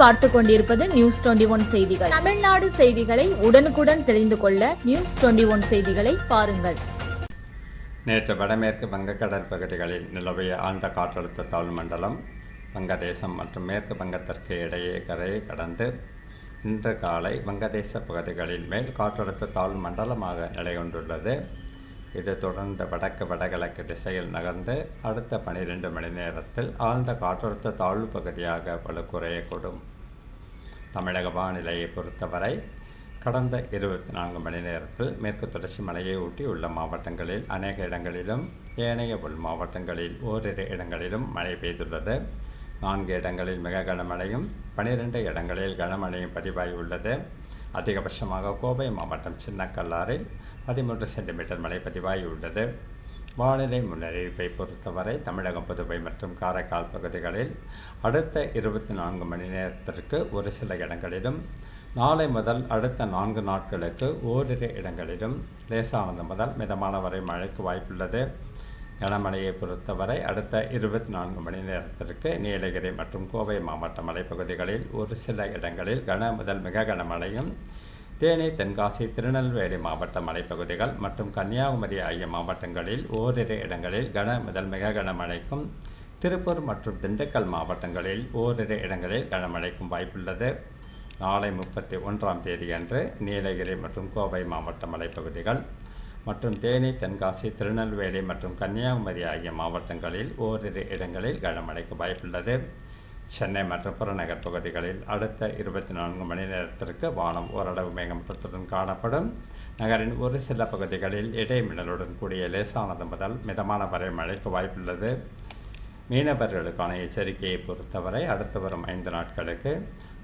பார்த்து கொண்டிருப்பது news twenty one செய்திகள். தமிழ்நாடு செய்திகளை உடனுக்குடன் தெரிந்து கொள்ள நியூஸ் டுவெண்டி ஒன் செய்திகளை பாருங்கள். நேற்று வடமேற்கு வங்கக்கடல் பகுதிகளில் நிலவிய ஆழ்ந்த காற்றழுத்த தாழ்வு மண்டலம் வங்கதேசம் மற்றும் மேற்கு வங்கத்திற்கு இடையே கரையை கடந்து இன்று காலை வங்கதேச பகுதிகளின் மேல் காற்றழுத்த தாழ்வு மண்டலமாக நிலைகொண்டுள்ளது இது தொடர்ந்து வடக்கு வடகிழக்கு திசையில் நகர்ந்து அடுத்த பனிரெண்டு மணி நேரத்தில் ஆழ்ந்த காற்றழுத்த தாழ்வு பகுதியாக வலுக்குறையக்கூடும். தமிழக வானிலையை பொறுத்தவரை கடந்த இருபத்தி நான்கு மணி நேரத்தில் மேற்கு தொடர்ச்சி மலையை ஒட்டி உள்ள மாவட்டங்களில் அநேக இடங்களிலும் ஏனைய உள் மாவட்டங்களில் ஓரிரு இடங்களிலும் மழை பெய்துள்ளது. நான்கு இடங்களில் மிக கனமழையும் பனிரெண்டு இடங்களில் கனமழையும் பதிவாகியுள்ளது அதிகபட்சமாக கோவை மாவட்டம் சின்னக்கல்லாறில் பதிமூன்று சென்டிமீட்டர் மழை பதிவாகியுள்ளது வானிலை முன்னறிவிப்பை பொறுத்தவரை தமிழகம் புதுவை மற்றும் காரைக்கால் பகுதிகளில் அடுத்த இருபத்தி நான்கு மணி நேரத்திற்கு ஒரு சில இடங்களிலும் நாளை முதல் அடுத்த நான்கு நாட்களுக்கு ஓரிரு இடங்களிலும் லேசானது முதல் மிதமான வரை மழைக்கு வாய்ப்புள்ளது. கனமழையை பொறுத்தவரை அடுத்த இருபத்தி நான்கு மணி நேரத்திற்கு நீலகிரி மற்றும் கோவை மாவட்ட மலைப்பகுதிகளில் ஒரு சில இடங்களில் கன முதல் மிக கனமழையும் தேனி தென்காசி திருநெல்வேலி மாவட்ட மலைப்பகுதிகள் மற்றும் கன்னியாகுமரி ஆகிய மாவட்டங்களில் ஓரிரு இடங்களில் கன முதல் மிக கனமழைக்கும். திருப்பூர் மற்றும் திண்டுக்கல் மாவட்டங்களில் ஓரிரு இடங்களில் கனமழைக்கும் வாய்ப்புள்ளது. நாளை முப்பத்தி ஒன்றாம் தேதியன்று நீலகிரி மற்றும் கோவை மாவட்ட மலைப்பகுதிகள் மற்றும் தேனி தென்காசி திருநெல்வேலி மற்றும் கன்னியாகுமரி ஆகிய மாவட்டங்களில் ஓரிரு இடங்களில் கனமழைக்கு வாய்ப்புள்ளது. சென்னை மற்றும் புறநகர் பகுதிகளில் அடுத்த இருபத்தி நான்கு மணி நேரத்திற்கு வானம் ஓரளவு மேகமூட்டத்துடன் காணப்படும். நகரின் ஒரு சில பகுதிகளில் இடைமின்னலுடன் கூடிய லேசானது முதல் மிதமான வரை மழைக்கு வாய்ப்புள்ளது. மீனவர்களுக்கான எச்சரிக்கையை பொறுத்தவரை அடுத்து வரும் ஐந்து நாட்களுக்கு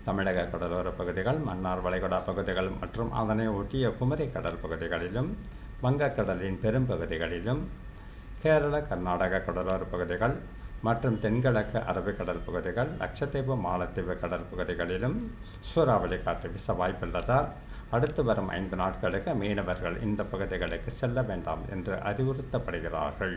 தமிழக கடலோர பகுதிகள் மன்னார் வளைகுடா பகுதிகள் மற்றும் அதனை ஒட்டிய குமரி கடல் பகுதிகளிலும் வங்கக்கடலின் பெரும்பகுதிகளிலும் கேரள கர்நாடக கடலோர பகுதிகள் மற்றும் தென்கிழக்கு அரபிக்கடல் பகுதிகள் லட்சத்தீவு மாலத்தீவு கடல் பகுதிகளிலும் சூறாவளி காற்று வீச வாய்ப்புள்ளதால் அடுத்து வரும் ஐந்து நாட்களுக்கு மீனவர்கள் இந்த பகுதிகளுக்கு செல்ல வேண்டாம் என்று அறிவுறுத்தப்படுகிறார்கள்.